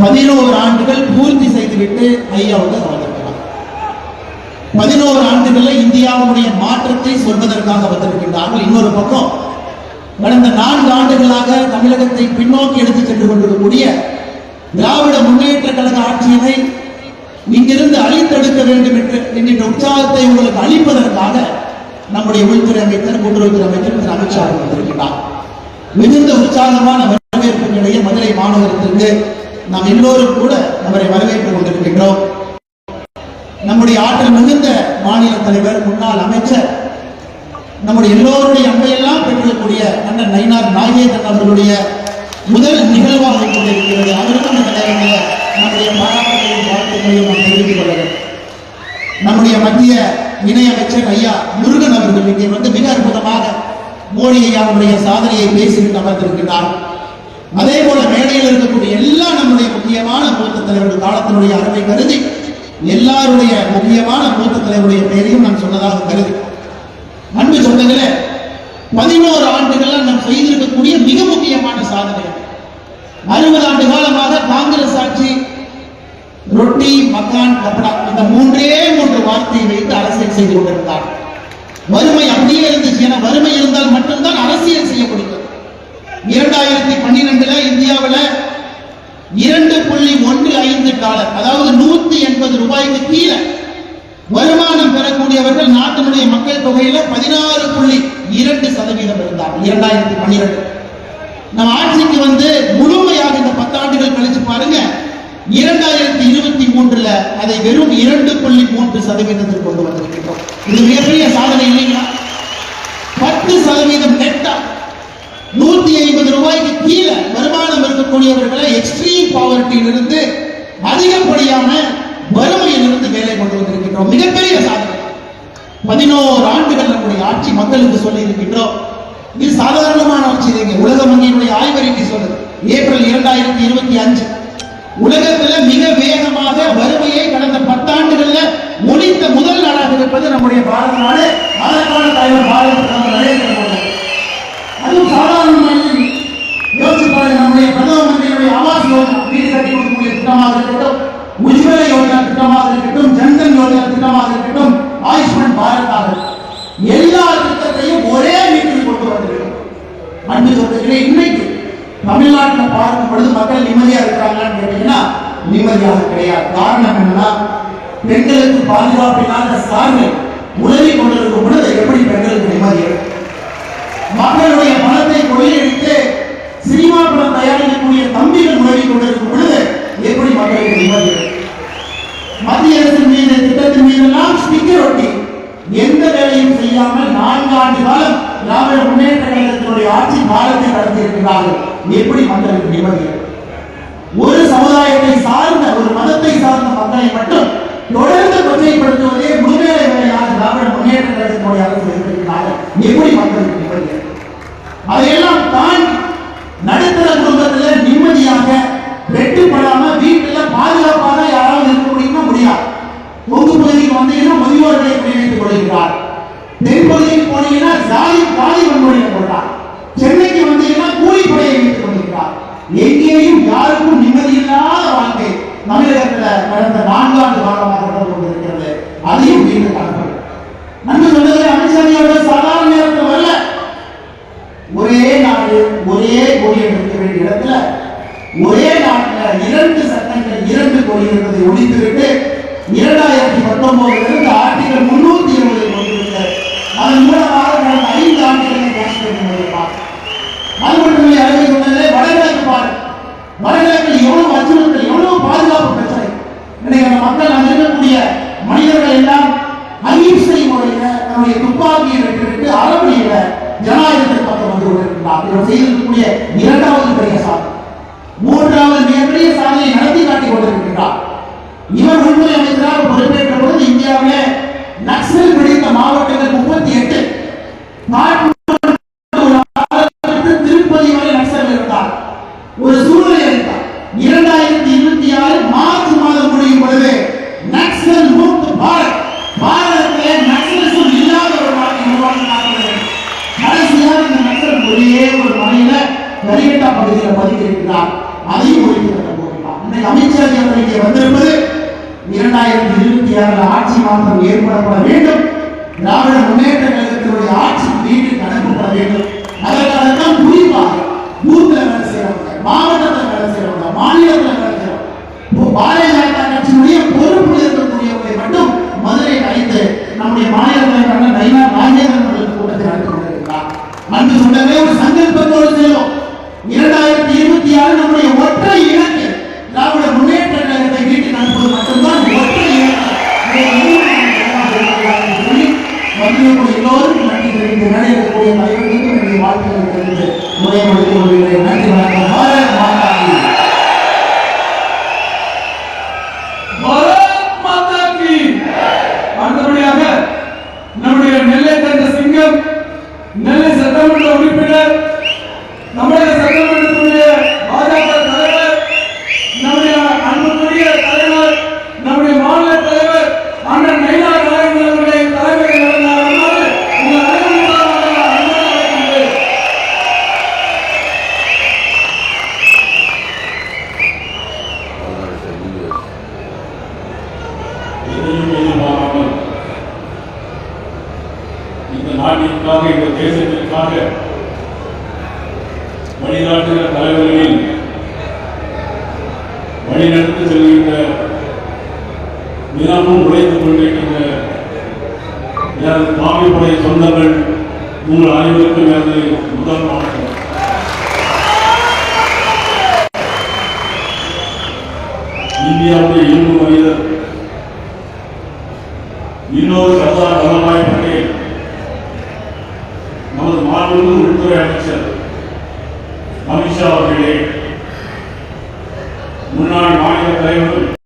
பதினோரு ஆண்டுகள் பூர்த்தி செய்துவிட்டு ஐயா வந்து வந்திருக்கிறார் பதினோரு ஆண்டுகள்ல இந்தியாவுடைய மாற்றத்தை சொல்வதற்காக வந்திருக்கின்றார்கள் இன்னொரு பக்கம். கடந்த நான்கு ஆண்டுகளாக தமிழகத்தை பின்னோக்கி எடுத்துச் சென்று கொண்டிருக்கக்கூடிய திராவிட முன்னேற்ற கழக ஆட்சியினை இங்கிருந்து அழித்தெடுக்க வேண்டும் என்று என்கின்ற உற்சாகத்தை உங்களுக்கு அளிப்பதற்காக நம்முடைய உள்துறை அமைச்சர் கூட்டுறவுத்துறை அமைச்சர் திரு அமித்ஷா அவர்கள் வந்திருக்கிறார் மிகுந்த உற்சாகமான வரவேற்புக்கிடையே மதுரை மாநகரத்திற்கு நாம் எல்லோரும் கூட அவரை வரவேற்றுக் கொண்டிருக்கின்றோம். நம்முடைய ஆற்றல் மிகுந்த மாநில தலைவர் முன்னாள் அமைச்சர் நம்முடைய எல்லோருடைய அன்பையெல்லாம் பெற்றிருக்கக்கூடிய அண்ணன் நயினார் நாகேந்திரன் அவர்களுடைய முதல் நிகழ்வாக கொண்டிருக்கிறது அவருக்கும் இந்த நேரங்களில் நம்முடைய பாராட்டுகளையும் வாழ்த்துக்களையும் நாம் தெரிவித்துக் கொள்ள நம்முடைய மத்திய இணையமைச்சர் ஐயா முருகன் அவர்கள் இங்கே வந்து மிக அற்புதமாக மோடி ஐயாவுடைய சாதனையை பேசிவிட்டு அமர்ந்திருக்கிறார். அதே போல மேடையில் இருக்கக்கூடிய எல்லா நம்முடைய முக்கியமான மூத்த தலைவர்கள் காலத்தினுடைய அருமை கருதி எல்லாருடைய முக்கியமான மூத்த தலைவருடைய பெயரையும் நான் சொன்னதாக கருதி. அன்பு சொந்தங்களே பதினோரு ஆண்டுகள்லாம் நாம் செய்திருக்கக்கூடிய மிக முக்கியமான சாதனை அறுபது ஆண்டு காலமாக காங்கிரஸ் ஆட்சி ரொட்டி மக்கான் கப்படா இந்த மூன்றே மூன்று வார்த்தையை வைத்து அரசியல் செய்து கொண்டிருந்தார். வறுமை அப்படியே இருந்துச்சு. ஏன்னா வறுமை இருந்தால் மட்டும்தான் அரசியல் செய்ய முடியும் இரண்டாயிரத்தி பன்னிரெண்டுல இந்தியாவில் இரண்டு புள்ளி ஒன்று ஐந்து டாலர் அதாவது நூத்தி எண்பது ரூபாய்க்கு கீழே வருமானம் பெறக்கூடியவர்கள் நாட்டினுடைய மக்கள் தொகையில பதினாறு புள்ளி இரண்டு சதவீதம் இருந்தார்கள் இரண்டாயிரத்தி பன்னிரெண்டு. நம்ம ஆட்சிக்கு வந்து முழுமையாக இந்த பத்தாண்டுகள் கழிச்சு பாருங்க இரண்டாயிரத்தி இருபத்தி மூன்றுல அதை வெறும் இரண்டு புள்ளி மூன்று சதவீதத்தில் கொண்டு வந்திருக்கிறோம் இது மிகப்பெரிய சாதனை இல்லைங்களா? பத்து சதவீதம் நெட்டா நூத்தி ஐம்பது ரூபாய்க்கு கீழே வருமானம் இருக்கக்கூடியவர்களை எக்ஸ்ட்ரீம் பாவர்ட்டியிலிருந்து அதிகப்படியான வறுமையிலிருந்து வேலை கொண்டு வந்திருக்கின்றோம். மிகப்பெரிய சாதனை. பதினோரு ஆண்டுகள் நம்முடைய ஆட்சி மக்களுக்கு சொல்லி இருக்கின்றோம் இது சாதாரணமான ஆட்சி இல்லைங்க. உலக வங்கியினுடைய ஆய்வறிக்கை சொல்லுது. ஏப்ரல் இரண்டாயிரத்தி இருபத்தி அஞ்சு. உலகத்துல மிக வேகமாக வறுமையை கடந்த பத்தாண்டுகள்ல ஒழித்த முதல் நாடாக இருப்பது நம்முடைய பாரத நாடு. அதற்கான தலைவர் பாரத பிரதமர் நரேந்திர மோடி. அதுவும் சாதாரணமாக யோசிச்சு பாருங்க நம்முடைய பிரதம மந்திரியுடைய ஆவாஸ் யோஜனா வீடு கட்டி கொடுக்கக்கூடிய திட்டமாக இருக்கட்டும் உஜ்வல யோஜனா திட்டமாக இருக்கட்டும் ஜன்தன் யோஜனா திட்டமாக இருக்கட்டும் ஆயுஷ்மான் பாரத் ஆக எல்லா திட்டத்தையும் ஒரே வீட்டில் கொண்டு வந்திருக்கிறோம் அன்பு சொல்றீங்களே இன்னைக்கு தமிழ்நாட்டில் பார்க்கும் பொழுது மக்கள் நிம்மதியா இருக்கிறாங்களான்னு கேட்டீங்கன்னா நிம்மதியாக கிடையாது. காரணம் என்னன்னா பெண்களுக்கு பாதுகாப்பு இல்லாத உதவி கொண்டிருக்கும் பொழுது எப்படி பெண்களுக்கு நிம்மதி மக்களுடைய பணத்தை கொள்ளையடித்து சினிமா படம் தயாரிக்கக்கூடிய தம்பிகள் உதவி கொண்டிருக்கும் பொழுது எப்படி மக்களுக்கு நிம்மதி மத்திய அரசின் மீது திட்டத்தின் மீதெல்லாம் ஸ்டிக்கர் ஒட்டி எந்த வேலையும் செய்யாமல் நான்கு ஆண்டு காலம் திராவிட முன்னேற்ற கழகத்தினுடைய ஆட்சி காலத்தை நடத்தி இருக்கிறார்கள் எப்படி மக்களுக்கு நிம்மதி ஒரு சமுதாயத்தை சார்ந்த ஒரு மதத்தை சார்ந்த மக்களை மட்டும் தொடர்ந்து கொச்சைப்படுத்துவதே முழுமையான வேலையாக திராவிட முன்னேற்ற கழகத்தினுடைய அரசு இருக்கிறார்கள் எப்படி மக்களுக்கு போனீங்கன்னா காலி வன்முறையை கொண்டார் சென்னைக்கு வந்தீங்கன்னா கூலிப்படையை வைத்துக் கொண்டிருக்கிறார். எங்கேயும் யாருக்கும் நிம்மதி இல்லாத வாழ்க்கை தமிழகத்துல கடந்த நான்காண்டு காலமாக நடந்து கொண்டிருக்கிறது. அதையும் மீண்டும் காணப்படும் நன்கு சொன்னதை அமித்ஷா அவர்கள் சாதாரண நேரத்தில் வரல. ஒரே நாடு ஒரே கொடி இருக்க வேண்டிய இடத்துல ஒரே நாட்டில் இரண்டு சட்டங்கள் இரண்டு கொடி என்பதை ஒழித்துவிட்டு இரண்டாயிரத்தி பத்தொன்பதுல இருந்து ஆர்டிகல் முன்னூத்தி அங்க மனிதர்கள் எல்லாம் அகிம்சை முறையில நம்முடைய துப்பாக்கியை வெற்றிவிட்டு அறவழியில ஜனநாயகத்தை பக்கம் வந்து கொண்டிருக்கிறார் இவர் செய்திருக்கக்கூடிய இரண்டாவது பெரிய சாதனை. மூன்றாவது மிகப்பெரிய சாதனையை நடத்தி காட்டிக் கொண்டிருக்கிறார் இவர் உள்துறை அமைச்சராக பொறுப்பேற்ற பொழுது இந்தியாவிலே நக்சல் பிடித்த மாவட்டங்கள் முப்பத்தி எட்டு. திருப்பதி வரை நக்சல் இருந்தார் ஒரு பாரதத்திலே நக்சலிசம் இல்லாத ஒரு நாட்டை உருவாக்கினார்கள் கடைசியாக ஒரே ஒரு மலையில கரிகட்டா பகுதியில் பதுக்கியிருக்கிறார் அதையும் ஒழித்து போகிறார். அமைச்சர் இங்கே வந்திருப்பது இரண்டாயிரத்தி இருபத்தி ஆறில் ஆட்சி மாற்றம் ஏற்படப்பட வேண்டும். திராவிட முன்னேற்ற எல்லோருக்கும் நன்றி தெரிவித்து நடைபெறக்கூடிய தலைவர்களுக்கு என்னுடைய வாழ்த்துக்கள் தெரிவித்து முக்கியமாக இந்த தேசத்திற்காக வழிநாட்டுகிற தலைவர்களில் வழிநடத்து செல்கின்ற தினமும் உழைத்துக் கொண்டிருக்கின்ற எனது பாவிப்படை சொந்தங்கள் உங்கள் அனைவருக்கும் எனது முதல் வணக்கம் இந்தியாவுடைய இரும்பு மனிதர் இன்னொரு உள்துறை அமைச்சர் அமித்ஷா அவர்களே முன்னாள் மாநில தலைவரும்